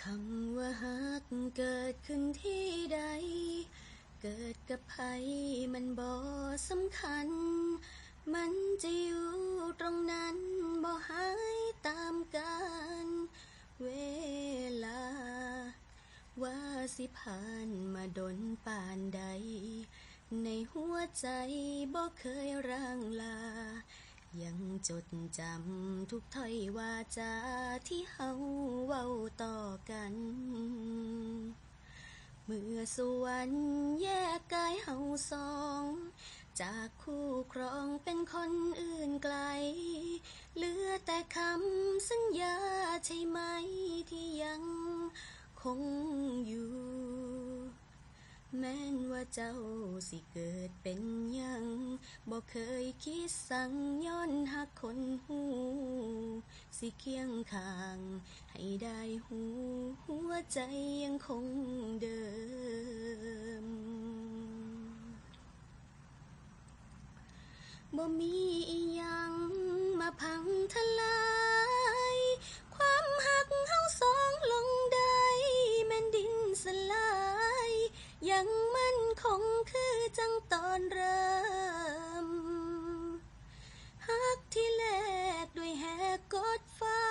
คำว่าฮักเกิดขึ้นที่ใด เกิดกับใครมันบ่สำคัญ มันจะอยู่ตรงนั้นบ่หายตามกันเวลา ว่าสิผ่านมาดนป่านใด ในหัวใจบ่เคยร่างลา ยังจดจำทุกถ้อยวาจาที่เฮาเว้าต่อกัน เมื่อสวรรค์แยกกายเฮาสอง จากคู่ครองเป็นคนอื่นไกล เหลือแต่คำสัญญาใช่ไหมที่ยังคงอยู่ แม้น ว่าเจ้าสิเกิดเป็นยังบ่เคยคิดสั่งย้อนหักคนหูสิเคียงข้าง ให้ได้หูหัวใจยังคงเดิมบ่มีอียังมาพังทลาย อนเริ่มฮักที่แลกด้วยแหกกดฟ้า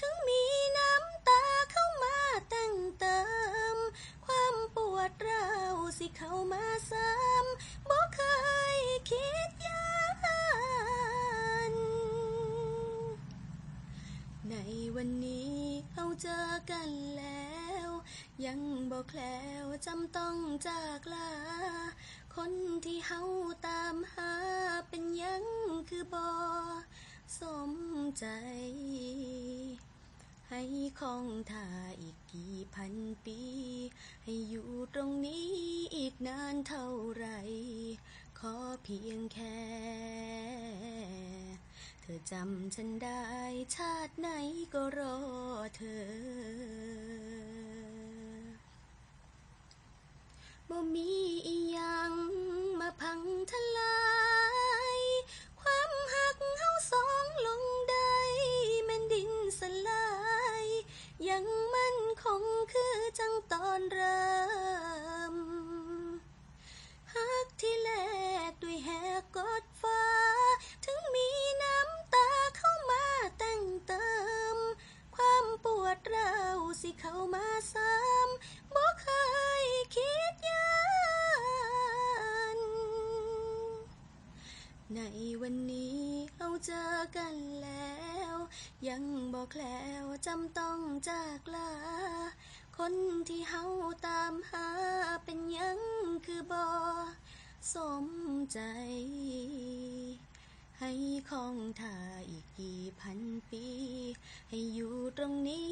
ถึงมีน้ำตาเข้ามาแต่งเติม ความปวดร้าวสิเข้ามาซ้ำบ่เคยคิดยานในวันนี้เราเจอกันแล้วยังบอกแล้วจำต้องจากลา คนที่เฮาตามหาเป็นยังคือบอสมใจ ให้คองท่าอีกกี่พันปี ให้อยู่ตรงนี้อีกนานเท่าไร ขอเพียงแค่ เธอจำฉันได้ชาติไหนก็รอเธอ งคือจังตอนเริ่มฮักที่แลกด้วยแหกกดฟ้า ถึงมีน้ำตาเข้ามาแต่งเติม ความปวดร้าวสิเข้ามาซ้ำบ่เคยคิดยานในวันนี้เราเจอกันแล้ว ยังบอกแล้วจำต้องจากลา คนที่เฮาตามหาเป็นยังคือบอสมใจ ให้คองท่าอีกกี่พันปี ให้อยู่ตรงนี้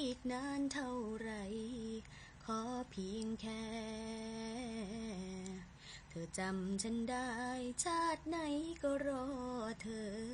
อีกนานเท่าไหรขอเพียงแค่เธอจำฉันได้ชาติไหนก็รอเธอ